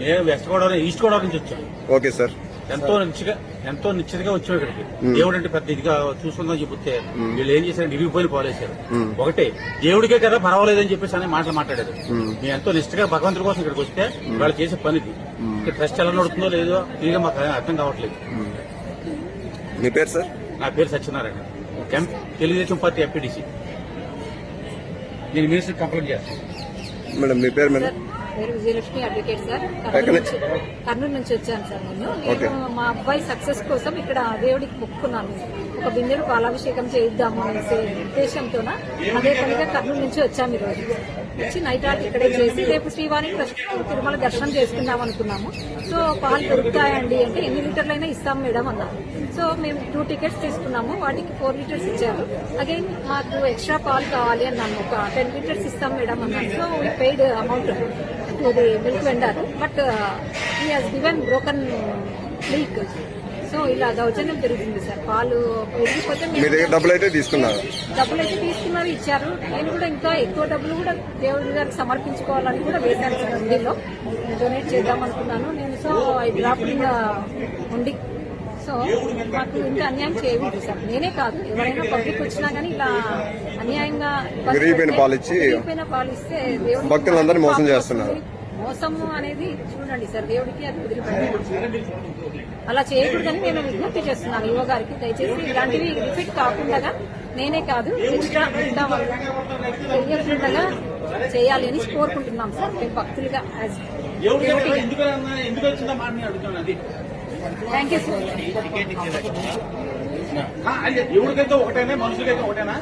నేను west Godavari east Godavari నుంచి వచ్చాను. Okay sir. ఎంతో నిచ్చిగా ఎంతో నిశ్చితగా వచ్చాం ఇక్కడికి. దేవుడు అంటే పెద్ద ఇదిగా చూసుకుందాం చెబితే వీళ్ళు ఏం చేశారు ఇరిగిపోయిన పాలేశారు. ఒకటే దేవుడికే కదా పర్వాలేదని చెప్పేసి అనే మాటలు మాట్లాడారు. మేము. ఎంతో నిష్ఠగా భగవంతుడి కోసం ఇక్కడికి వస్తే వాళ్ళు చేసే పనిది. ఇక్కడ ట్రస్ట్ ఎలా నడుతుందో లేదో ఇదిగా మాకు అర్థం కావట్లేదు. మీ పేరు సార్? నా పేరు సత్యనారాయణ. తెలుగుదేశం పార్టీ ఎంపీడీసీ నేను మినిస్టర్ కంప్లైంట్ చేస్తాను. మేడం మీ పేరు మేడం? పేరు విజయలక్ష్మి అడ్వకేట్ సార్. కర్నూలు నుంచి? నుంచి కర్నూలు నుంచి వచ్చాను సార్ నేను. నేను మా అబ్బాయి సక్సెస్ కోసం ఇక్కడ దేవుడికి మొక్కుకున్నాను. ఒక బిందెడు పాలాభిషేకం చేయిద్దాము అనేసి ఉద్దేశంతో అదే పనిగా కర్నూలు నుంచి వచ్చాము ఈ రోజు వచ్చి నైట్ ఆర్ట్ ఇక్కడే చేసి రేపు శ్రీవాణి ట్రస్ట్ తిరుమల దర్శనం చేసుకుందాం అనుకున్నాము. సో పాలు దొరుకుతాయండి అంటే ఎన్ని లీటర్లైనా ఇస్తాం మేడం అన్నారు. సో మేము టూ టికెట్స్ తీసుకున్నాము. వాటికి ఫోర్ లీటర్స్ ఇచ్చారు. అగైన్ మాకు ఎక్స్ట్రా పాలు కావాలి అన్నాను ఒక టెన్ లీటర్స్ ఇస్తాం మేడం అన్నాను so we paid amount. To the milk vendor but he has given broken milk so ఇలా దౌర్జన్యం జరుగుతుంది సార్. పాలు పెరిగిపోతే మీ దగ్గర డబ్బులు అయితే తీసుకున్నారు. డబ్బులు అయితే తీసుకున్నారు ఇచ్చారు. నేను కూడా ఇంకా ఎక్కువ డబ్బులు కూడా దేవుడి గారికి సమర్పించుకోవాలని కూడా వేశాను సార్ హుండీలో డొనేట్ చేద్దాం అనుకున్నాను. నేను సో ఐ ఇన్ ఉండి సో మాకు ఇంత అన్యాయం చేయకూడదు సార్ నేనే కాదు. ఎవరైనా పబ్లిక్ వచ్చినా కానీ ఇలా అన్యాయంగా ఇబ్బంది విరిగిపోయిన పెడితే- పాలు ఇచ్చి విరిగిపోయిన పాలు ఇస్తే దేవుడికి భక్తులందరినీ మోసం చేస్తున్నారు. వస్తుంది. మోసము అనేది చూడండి సార్ దేవుడికి అది వదిలిపెట్టాలి అలా చేయకూడదని నేను విజ్ఞప్తి చేస్తున్నాను యువ గారికి దయచేసి ఇలాంటివి రిపీట్ కాకుండా నేనే కాదు చెయ్యకుండా చేయాలి అని కోరుకుంటున్నాం సార్. మేము భక్తులుగా యాజ్ థ్యాంక్ యూ సార్ అంటే దేవుడికైతే ఒకటేనా మనుషులకైతే ఒకటేనా?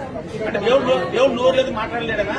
అంటే దేవుడు దేవుడు నోరు లేదు మాట్లాడలేడనా?